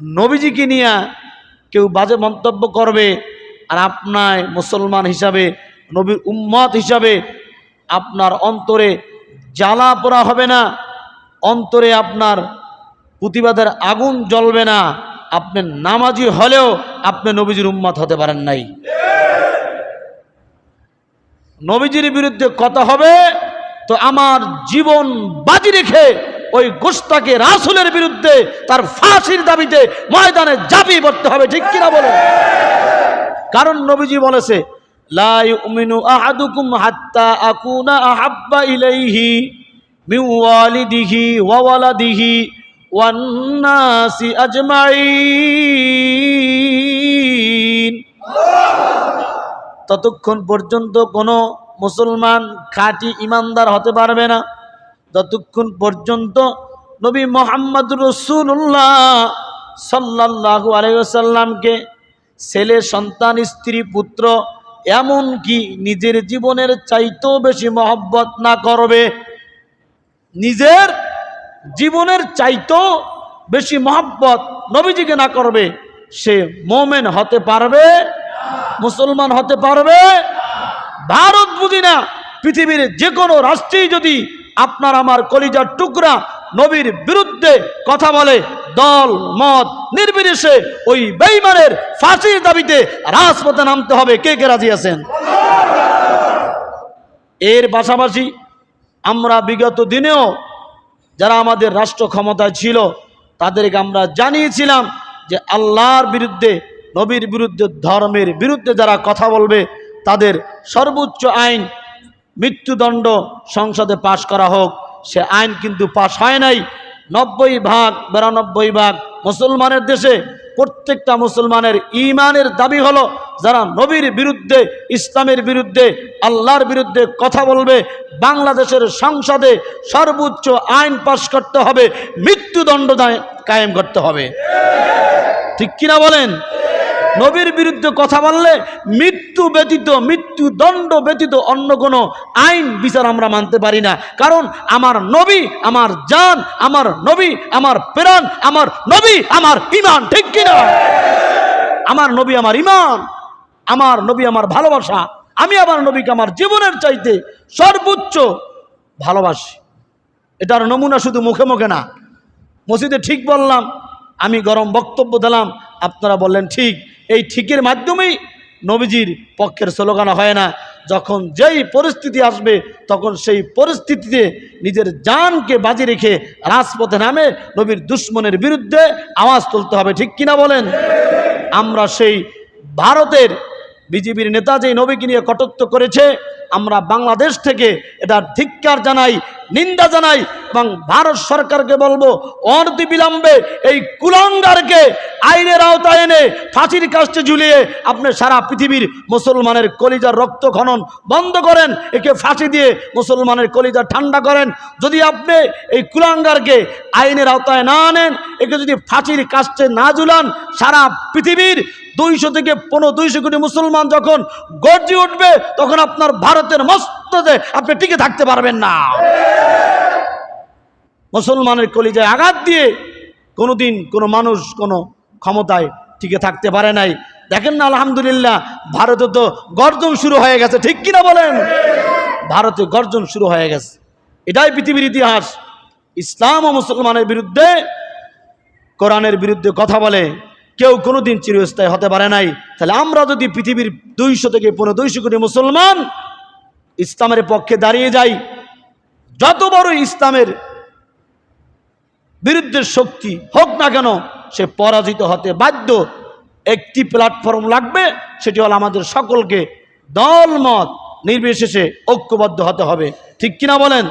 নবীজিকে নিয়ে কেউ বাজে মন্তব্য করবে আর আপনার মুসলমান হিসাবে, নবীর উম্মত হিসাবে আপনার অন্তরে জ্বালা পোড়া হবে না, অন্তরে আপনার প্রতিবাদের আগুন জ্বলবে না। আপনি নামাজি হলেও আপনি নবীজির উম্মত হতে পারেন নাই। নবীজির বিরুদ্ধে কথা হবে, তো আমার জীবন বাজি রেখে ওই গোস্তাকে রাসুলের বিরুদ্ধে তার ফাঁসির দাবিতে ময়দানে জাপি পড়তে হবে, ঠিক কিনা বলে কারণ নবীজি বলেছে, লা ইউমিনু আহাদুকুম হাত্তা আকুনা আহাব্বা ইলাইহি মিন ওয়ালিদিহি ওয়া ওয়ালাদিহি ওয়ান নাসি আজমাইন। ততক্ষণ পর্যন্ত কোনো মুসলমান খাঁটি ইমানদার হতে পারবে না। ততক্ষণ পর্যন্ত নবী মোহাম্মদ রসুল্লাহ সাল্লাহু আলাইসাল্লামকে ছেলে, সন্তান, স্ত্রী, পুত্র, এমনকি নিজের জীবনের চাইতেও বেশি মহব্বত না করবে, নিজের জীবনের চাইতেও বেশি মহব্বত নবীজিকে না করবে, সে মোমেন হতে পারবে, মুসলমান হতে পারবে, ভারত বুঝি না পৃথিবীর যে কোনো রাষ্ট্রেই যদি আপনার আমার কলিজার টুকরা নবীর বিরুদ্ধে কথা বলে, দল, মত নির্বিশেষে ওই বেইমানের ফাঁসির দাবিতে রাজপথে নামতে হবে। কে কে রাজি আছেন? এর পাশাপাশি আমরা বিগত দিনেও যারা আমাদের রাষ্ট্র ক্ষমতায় ছিল, তাদেরকে আমরা জানিয়েছিলাম যে আল্লাহর বিরুদ্ধে, নবীর বিরুদ্ধে, ধর্মের বিরুদ্ধে যারা কথা বলবে, তাদের সর্বোচ্চ আইন মৃত্যুদণ্ড সংসদে পাশ করা হোক। সে আইন কিন্তু পাশ হয় নাই। নব্বই ভাগ, বিরানব্বই ভাগ মুসলমানের দেশে প্রত্যেকটা মুসলমানের ইমানের দাবি হলো, যারা নবীর বিরুদ্ধে, ইসলামের বিরুদ্ধে, আল্লাহর বিরুদ্ধে কথা বলবে, বাংলাদেশের সংসদে সর্বোচ্চ আইন পাশ করতে হবে, মৃত্যুদণ্ড কায়েম করতে হবে। ঠিক কিনা বলেন? নবীর বিরুদ্ধে কথা বললে মৃত্যু ব্যতীত, মৃত্যু দণ্ড ব্যতীত অন্য কোনো আইন, বিচার আমরা মানতে পারি না। কারণ আমার নবী, আমার জান, আমার নবী, আমার প্রাণ, আমার নবী, আমার ইমান, ঠিক কিনা? আমার নবী আমার ইমান, আমার নবী আমার ভালোবাসা, আমি আমার নবীকে আমার জীবনের চাইতে সর্বোচ্চ ভালোবাসি। এটার নমুনা শুধু মুখে মুখে না। মসজিদে ঠিক বললাম, আমি গরম বক্তব্য দিলাম, আপনারা বললেন, ঠিক। এই ঠিকের মাধ্যমেই নবীজির পক্ষের স্লোগান হয় না। যখন যেই পরিস্থিতি আসবে, তখন সেই পরিস্থিতিতে নিজের জানকে বাজি রেখে রাজপথে নামে নবীর দুশ্মনের বিরুদ্ধে আওয়াজ তুলতে হবে। ঠিক কিনা বলেন? আমরা সেই ভারতের বিজেপির নেতা যে নবীকে নিয়ে কটত্ব করেছে, আমরা বাংলাদেশ থেকে এটা ধিক্কার জানাই, নিন্দা জানাই এবং ভারত সরকারকে বলব, অনতি বিলম্বে এই কুলাঙ্গারকে আইনের আওতায় এনে ফাঁসির কাছে ঝুলিয়ে আপনি সারা পৃথিবীর মুসলমানের কলিজার রক্ত খনন বন্ধ করেন, একে ফাঁসি দিয়ে মুসলমানের কলিজা ঠান্ডা করেন। যদি আপনি এই কুলাঙ্গারকে আইনের আওতায় না আনেন, একে যদি ফাঁসির কাছে না ঝুলান, সারা পৃথিবীর দুইশো থেকে পনেরো দুইশো কোটি মুসলমান যখন গর্জে উঠবে, তখন আপনার ভারতের মস্ততে আপনি টিকে থাকতে পারবেন না। মুসলমানের কলিজায় আঘাত দিয়ে কোনোদিন কোনো মানুষ কোনো ক্ষমতায় টিকে থাকতে পারে নাই। দেখেন না, আলহামদুলিল্লাহ, ভারতে তো গর্জন শুরু হয়ে গেছে। ঠিক কিনা বলেন? ভারতে গর্জন শুরু হয়ে গেছে। এটাই পৃথিবীর ইতিহাস। ইসলাম ও মুসলমানের বিরুদ্ধে, কোরআনের বিরুদ্ধে কথা বলে, কেউ কোনোদিন চিরস্থায়ী হতে পারে নাই। তাহলে আমরা যদি পৃথিবীর দুইশো থেকে পনেরো, দুইশো কোটি মুসলমান ইসলামের পক্ষে দাঁড়িয়ে যাই, যত বড় ইসলামের বিরুদ্ধে শক্তি হোক না কেন, সে পরাজিত হতে বাধ্য। একটি প্ল্যাটফর্ম লাগবে, সেটি হল আমাদের সকলকে দলমত নির্বিশেষে ঐক্যবদ্ধ হতে হবে। ঠিক কিনা বলেন?